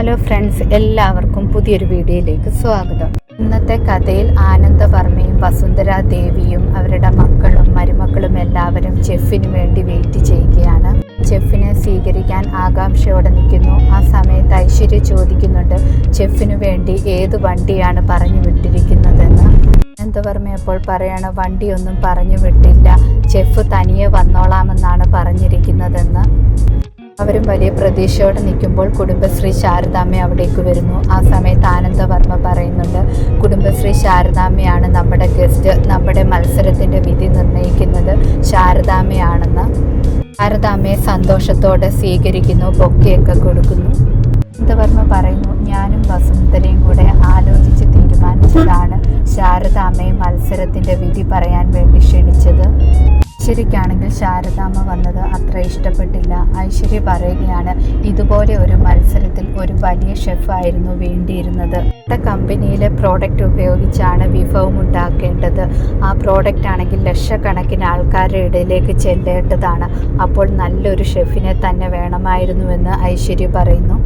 Hello friends എല്ലാവർക്കും പുതിയൊരു വീഡിയോയിലേക്ക് സ്വാഗതം. ഇന്നത്തെ കഥയിൽ ആനന്ദവർമ്മയും വസുന്ധര ദേവിയും അവരുടെ മക്കളും മരുമക്കളും എല്ലാവരും ചെഫിന് വേണ്ടി വെയിറ്റ് ചെയ്യുകയാണ്. ചെഫിനെ സ്വീകരിക്കാൻ ആകാംക്ഷയോടെ നിൽക്കുന്നു. ആ സമയത്ത് ഐശ്വര്യ ചോദിക്കുന്നുണ്ട് ചെഫിനു വേണ്ടി ഏത് വണ്ടിയാണ് പറഞ്ഞു വിട്ടിരിക്കുന്നതെന്ന് ആനന്ദവർമ്മ അപ്പോൾ പറയാണ് വണ്ടിയൊന്നും പറഞ്ഞു വിട്ടില്ല. ചെഫ് തനിയെ വന്നോളാമെന്നാണ് പറഞ്ഞിരിക്കുന്നതെന്ന്. അവരും വലിയ പ്രതീക്ഷയോടെ നിൽക്കുമ്പോൾ കുടുംബശ്രീ ശാരദാമ്മ അവിടേക്ക് വരുന്നു. ആ സമയത്ത് ആനന്ദവർമ്മ പറയുന്നുണ്ട് കുടുംബശ്രീ ശാരദാമ്മയാണ് നമ്മുടെ ഗസ്റ്റ്. നമ്മുടെ മത്സരത്തിന്റെ വിധി നിർണയിക്കുന്നത് ശാരദാമ്മയാണെന്ന്. ശാരദാമ്മയെ സന്തോഷത്തോടെ സ്വീകരിക്കുന്നു ബൊക്കെയൊക്കെ കൊടുക്കുന്നു. ആനന്ദവർമ്മ പറയുന്നു ഞാനും വസുന്ധരയും കൂടെ ആലോചിച്ച് തീരുമാനിച്ചതാണ് ശാരദാമ്മയെ മത്സരത്തിന്റെ വിധി പറയാൻ വേണ്ടി ക്ഷണിച്ചത്. ഐശ്വര്യക്കാണെങ്കിൽ ശാരദാമ്മ വന്നത് അത്ര ഇഷ്ടപ്പെട്ടില്ല. ഐശ്വര്യ പറയുകയാണ് ഇതുപോലെ ഒരു മത്സരത്തിൽ ഒരു വലിയ ഷെഫ് ആയിരുന്നു വേണ്ടിയിരുന്നത്. അടുത്ത കമ്പനിയിലെ പ്രോഡക്റ്റ് ഉപയോഗിച്ചാണ് വിഭവം ഉണ്ടാക്കേണ്ടത്. ആ പ്രോഡക്റ്റ് ആണെങ്കിൽ ലക്ഷക്കണക്കിന് ആൾക്കാരുടെ ഇടയിലേക്ക് ചെല്ലേണ്ടതാണ്. അപ്പോൾ നല്ലൊരു ഷെഫിനെ തന്നെ വേണമായിരുന്നുവെന്ന് ഐശ്വര്യ പറയുന്നു.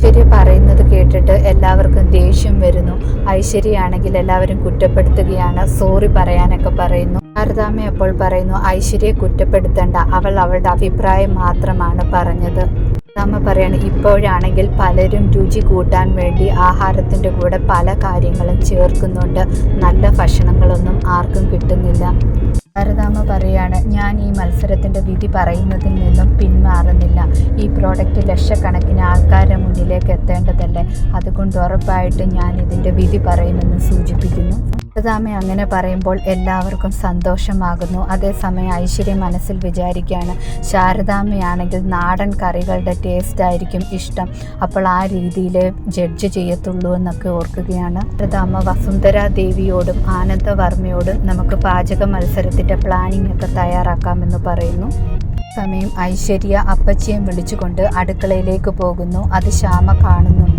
ഐശ്വര്യ പറയുന്നത് കേട്ടിട്ട് എല്ലാവർക്കും ദേഷ്യം വരുന്നു. ഐശ്വര്യയാണെങ്കിൽ എല്ലാവരും കുറ്റപ്പെടുത്തുകയാണ്. സോറി പറയാനൊക്കെ പറയുന്നു. ശാരദാമ്മ അപ്പോൾ പറയുന്നു ഐശ്വര്യയെ കുറ്റപ്പെടുത്തേണ്ട. അവൾ അവളുടെ അഭിപ്രായം മാത്രമാണ് പറഞ്ഞത്. ശാരദാമ്മ പറയാണ് ഇപ്പോഴാണെങ്കിൽ പലരും രുചി കൂട്ടാൻ വേണ്ടി ആഹാരത്തിന്റെ കൂടെ പല കാര്യങ്ങളും ചേർക്കുന്നുണ്ട്. നല്ല ഭക്ഷണങ്ങളൊന്നും ആർക്കും കിട്ടുന്നില്ല. ശാരദാമ്മ പറയാണ് ഞാൻ ഈ മത്സരത്തിന്റെ വിധി പറയുന്നതിൽ നിന്നും പിന്മാറുന്നില്ല. ഈ പ്രോഡക്റ്റ് ലക്ഷക്കണക്കിന് ആൾക്കാരുടെ മുന്നിലേക്ക് എത്തേണ്ടതല്ലേ? അതുകൊണ്ട് ഉറപ്പായിട്ടും ഞാൻ ഇതിന്റെ വിധി പറയുമെന്ന് സൂചിപ്പിക്കുന്നു. ശാരദാമ്മ അങ്ങനെ പറയുമ്പോൾ എല്ലാവർക്കും സന്തോഷമാകുന്നു. അതേസമയം ഐശ്വര്യ മനസ്സിൽ വിചാരിക്കുകയാണ് ശാരദാമ്മയാണെങ്കിൽ നാടൻ കറികളുടെ ടേസ്റ്റ് ആയിരിക്കും ഇഷ്ടം. അപ്പോൾ ആ രീതിയിൽ ജഡ്ജ് ചെയ്യത്തുള്ളൂ എന്നൊക്കെ ഓർക്കുകയാണ്. ശാരദാമ്മ വസുന്ധര ദേവിയോടും ആനന്ദവർമ്മയോടും നമുക്ക് പാചക മത്സരത്തിന്റെ പ്ലാനിംഗ് ഒക്കെ തയ്യാറാക്കാമെന്ന് പറയുന്നു. സമയം ഐശ്വര്യ അപ്പച്ചിയെ വിളിച്ചുകൊണ്ട് അടുക്കളയിലേക്ക് പോകുന്നു. അത് ശ്യാമ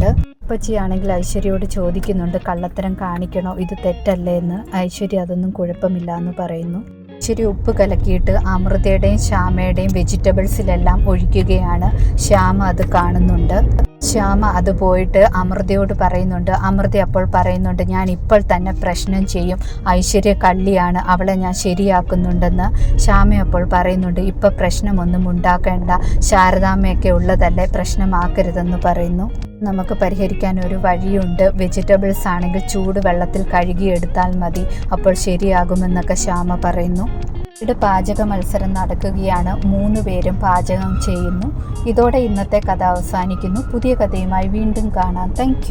കാണുന്നുണ്ട് അപ്പച്ചിയാണെങ്കിൽ ഐശ്വര്യയോട് ചോദിക്കുന്നുണ്ട് കള്ളത്തരം കാണിക്കണോ? ഇത് തെറ്റല്ലേ? എന്ന്. ഐശ്വര്യ അതൊന്നും കുഴപ്പമില്ല എന്ന് പറയുന്നു. ഐശ്വര്യ ഉപ്പ് കലക്കിയിട്ട് അമൃതയുടെയും ശ്യാമയുടെയും വെജിറ്റബിൾസിലെല്ലാം ഒഴിക്കുകയാണ്. ശ്യാമ അത് കാണുന്നുണ്ട്. ശ്യാമ അത് പോയിട്ട് അമൃതയോട് പറയുന്നുണ്ട്. അമൃത അപ്പോൾ പറയുന്നുണ്ട് ഞാൻ ഇപ്പോൾ തന്നെ പ്രശ്നം ചെയ്യും. ഐശ്വര്യ കള്ളിയാണ് അവളെ ഞാൻ ശരിയാക്കുന്നുണ്ടെന്ന്. ശ്യാമ അപ്പോൾ പറയുന്നുണ്ട് ഇപ്പം പ്രശ്നമൊന്നും ഉണ്ടാക്കേണ്ട. ശാരദാമ്മയൊക്കെ ഉള്ളതല്ലേ പ്രശ്നമാക്കരുതെന്ന് പറയുന്നു. നമുക്ക് പരിഹരിക്കാൻ ഒരു വഴിയുണ്ട്. വെജിറ്റബിൾസ് ആണെങ്കിൽ ചൂട് വെള്ളത്തിൽ കഴുകിയെടുത്താൽ മതി. അപ്പോൾ ശരിയാകുമെന്നൊക്കെ ശ്യാമ പറയുന്നു. ഇവിടെ പാചക മത്സരം നടക്കുകയാണ്. മൂന്ന് പേരും പാചകം ചെയ്യുന്നു. ഇതോടെ ഇന്നത്തെ കഥ അവസാനിക്കുന്നു. പുതിയ കഥയുമായി വീണ്ടും കാണാം. താങ്ക്